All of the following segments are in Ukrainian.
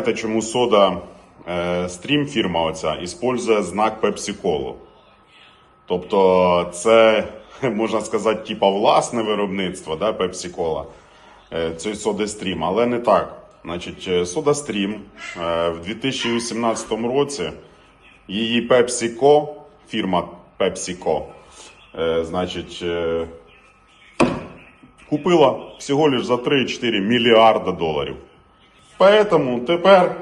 Знаєте, чому сода е, стрім фірма оця іспользує знак Pepsi-Cola? Тобто це, можна сказати, типа власне виробництво да, Pepsi-Cola, е, цієї соди стрім, але не так. Значить, е, сода стрім в 2018 році її PepsiCo, фірма PepsiCo, значить, купила всього лиш за 3-4 мільярда доларів. Поэтому тепер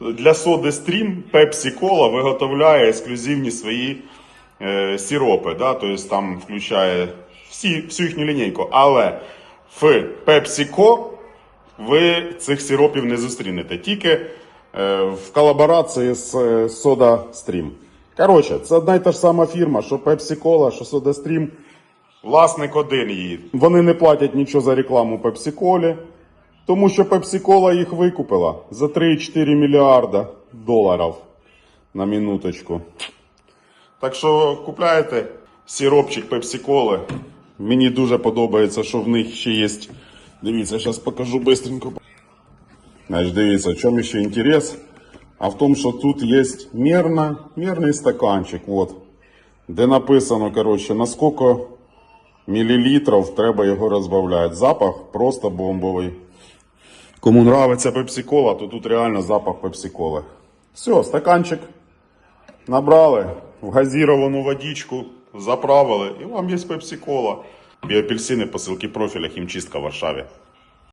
для соди стрім Pepsi Cola виготовляє ексклюзивні свої е, сиропи. Да? Тобто там включає всі, всю їхню лінійку. Але в PepsiCo ви цих сиропів не зустрінете. Тільки е, в колаборації з е, Soda Stream. Коротше, це одна й та ж сама фірма, що Pepsi Cola, що Soda Stream. Власник один її. Вони не платять нічого за рекламу Pepsi Cola. Тому що Pepsi-Cola їх викупила за 3,4 мільярда доларів на минуточку. Так що купляєте сиропчик Pepsi-Cola. Мені дуже подобається, що в них ще є. Дивіться, зараз покажу быстренько. Значить, дивіться, в чому ще інтерес? А в тому, що тут є мерно, мерний стаканчик, от, де написано, коротше, наскільки мілілітрів треба його розбавляти. Запах просто бомбовий. Кому нравиться пепсикола, то тут реально запах пепсиколи. Все, стаканчик набрали в газіровану водичку, заправили, і вам є пепсі-кола. Біоапельсини, посилки профіля, хімчистка в Варшаві.